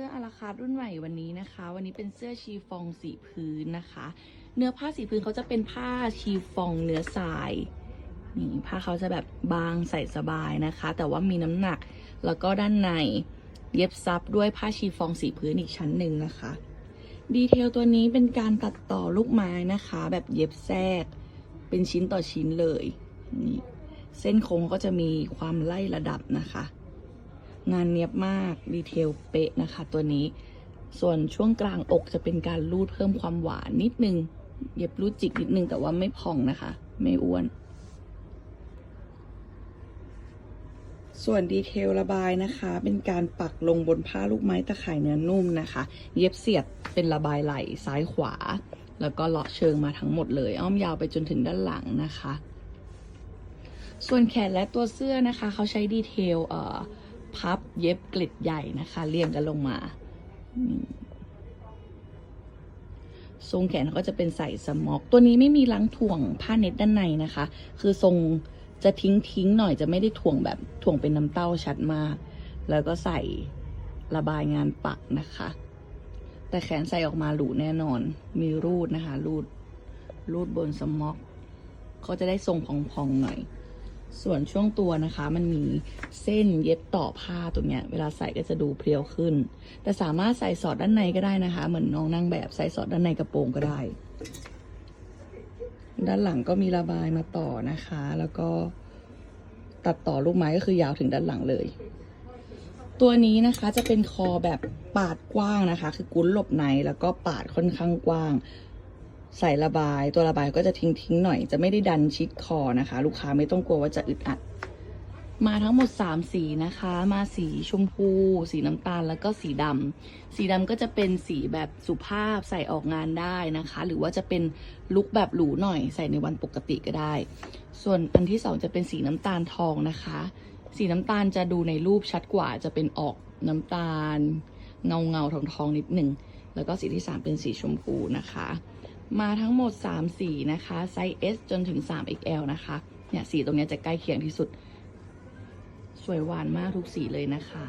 สื้ออาราคารุ่นใหม่วันนี้นะคะ วันนี้เป็นเสื้อชีฟองสีพื้นนะคะ เนื้อผ้าสีพื้นเขาจะเป็นผ้าชีฟองเนื้อทรายนี่ผ้าเขาจะแบบบางใส่สบายนะคะ แต่ว่ามีน้ำหนักแล้วก็ด้านในเย็บซับด้วยผ้าชีฟองสีพื้นอีกชั้นหนึ่งนะคะ ดีเทลตัวนี้เป็นการตัดต่อลูกไม้นะคะ แบบเย็บแทรก เป็นชิ้นต่อชิ้นเลยนี่เส้นโค้งก็จะมีความไล่ระดับนะคะ งานเนียบมาก ดีเทลเป๊ะนะคะ ตัวนี้ ส่วนช่วงกลางอกจะเป็นการรูดเพิ่มความหวานนิดนึง เย็บรูดจิกนิดนึงแต่ว่าไม่พองนะคะ ไม่อ้วน ส่วนดีเทลระบายนะคะ เป็นการปักลงบนผ้าลูกไม้ตะข่ายเนื้อนุ่มนะคะ เย็บเสียดเป็นระบายไหล่ซ้ายขวา แล้วก็เลาะเชิงมาทั้งหมดเลย อ้อมยาวไปจนถึงด้านหลังนะคะ ส่วนแขนและตัวเสื้อนะคะ เขาใช้ดีเทลเอ่อ เย็บเกลิดใหญ่นะคะ เรียงกันลงมา ทรงแขนก็จะเป็นใส่สม็อก ตัวนี้ไม่มีลังถ่วงผ้าเน็ตด้านในนะคะ คือทรงจะทิ้งทิ้งๆหน่อยจะไม่ได้ถ่วงแบบถ่วงเป็นน้ำเต้าชัดมาก แล้วก็ใส่ระบายงานปักนะคะ แต่แขนใส่ออกมาหรูแน่นอน มีรูดนะคะ รูด รูดบนสม็อก ก็จะได้ทรงพองๆหน่อย ส่วนช่วงตัวนะคะ มันมีเส้นเย็บต่อผ้าตรงเนี้ย เวลาใส่ก็จะดูเพรียวขึ้น แต่สามารถใส่สอดด้านในก็ได้นะคะ เหมือนน้องนั่งแบบใส่สอดด้านในกระโปรงก็ได้ ด้านหลังก็มีระบายมาต่อนะคะ แล้วก็ตัดต่อลูกไม้ก็คือยาวถึงด้านหลังเลย ตัวนี้นะคะจะเป็นคอแบบปาดกว้างนะคะ คือกุ้นหลบในแล้วก็ปาดค่อนข้างกว้าง ใส่ระบายตัวระบายก็จะทิ้งทิ้งๆหน่อย จะไม่ได้ดันชิดคอนะคะ ลูกค้าไม่ต้องกลัวว่าจะอึดอัด มาทั้งหมด 3 สีนะคะ มาสีชมพู สีน้ำตาลแล้วก็สีดำสีดำก็จะเป็นสีแบบสุภาพใส่ออกงานได้นะคะ หรือว่าจะเป็นลุคแบบหรูหน่อย ใส่ในวันปกติก็ได้ ส่วนอันที่สองจะเป็นสีน้ำตาลทองนะคะ สีน้ำตาลจะดูในรูปชัดกว่าจะเป็นออกน้ำตาล เงาเงาทองทองๆนิดหนึ่งแล้วก็สีที่3เป็นสีชมพูนะคะ มาทั้งหมด 3 สีนะคะ ไซส์ S จนถึง 3XL นะคะ เนี่ยสีตรงนี้จะใกล้เคียงที่สุด สวยหวานมากทุกสีเลยนะคะ